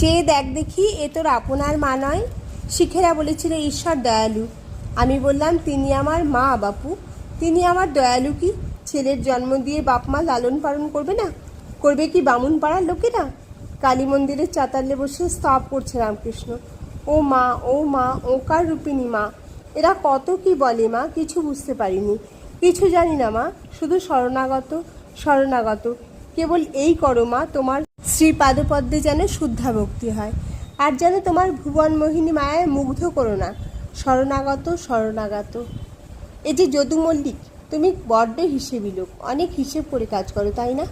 চেয়ে দেখ দেখি, এ তোর আপনার মা নয়। শিখেরা বলেছিল, ঈশ্বর দয়ালু। আমি বললাম, তিনি আমার মা বাপু। তিনি আমার দয়ালু কি? ছেলের জন্ম দিয়ে বাপ মা লালন পালন করবে না? করবে কি বামুন পাড়ার লোকেরা? কালী মন্দিরের চাতালে বসে স্তব করছে রামকৃষ্ণ। ও মা ও মা ওকার রূপিণী মা? এরা কত কি বলে মা? কিছু বুঝতে পারিনি। কিছু জানি না মা। শুধু শরণাগত শরণাগত। কেবল এই করো মা, তোমার শ্রী পাদপদ্মে যেন শুদ্ধা ভক্তি হয়। আর যেন তোমার ভুবন মোহিনী মায়ায় মুগ্ধ করো না। শরণাগত শরণাগত। এই যে যদু মল্লিক, তুমি বড্ড হিসেবি লোক। অনেক হিসেব করে কাজ করো, তাই না?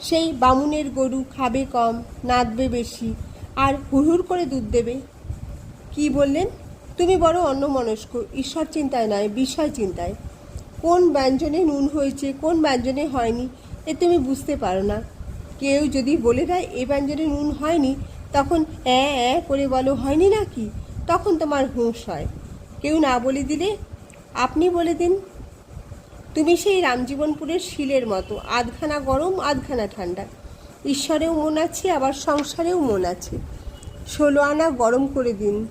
সেই বামুনের গরু খাবে কম, নাদবে বেশি, আর হুড়হুড় করে দুধ দেবে। কি বললেন? তুমি বড় অন্যমনস্ক। ঈশ্বর চিন্তায় নয়, বিষয় চিন্তায়। কোন ব্যঞ্জনে নুন হয়েছে, কোন ব্যঞ্জনে হয়নি, এ তুমি বুঝতে পারো না। কেউ যদি বলে দেয়, এ ব্যঞ্জনে নুন হয়নি, তখন অ্যাঁ অ্যাঁ করে বলো, হয়নি নাকি? তখন তোমার হুঁশ হয়। কেউ না বলে দিলে, আপনি বলে দিন। তুমি সেই রামজীবনপুরের শিলের মতো, আধখানা গরম, আধখানা ঠান্ডা। ঈশ্বরেও মন আছে, আবার সংসারেও মন আছে। ষোলো আনা গরম করে দিন।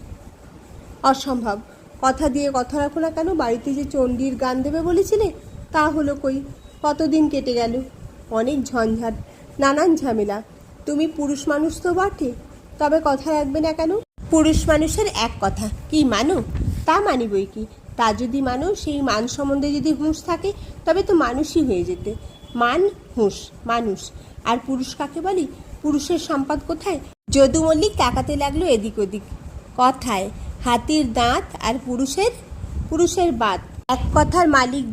অসম্ভব। কথা দিয়ে কথা রাখো না কেন? বাড়িতে যে চণ্ডীর গান দেবে বলেছিলে, তা হলো কই? কতদিন কেটে গেল? অনেক ঝঞ্ঝাট। নানান ঝামেলা। তুমি পুরুষ মানুষ তো বটে, তবে কথা রাখবে না কেন? পুরুষ মানুষের এক কথা, কি মানো? তা মানি বই কি? তা যদি মানো, সেই মান সম্বন্ধে যদি হুঁশ থাকে, তবে তো মানুষই হয়ে যেতে। মান হুঁশ, মানুষ। আর পুরুষ কাকে বলি? পুরুষের সম্পদ কোথায়? যদু মল্লিক তাকাতে লাগল এদিক ওদিক। কথায়, হাতির দাঁত আর পুরুষের পুরুষের বাত। এক কথার মালিক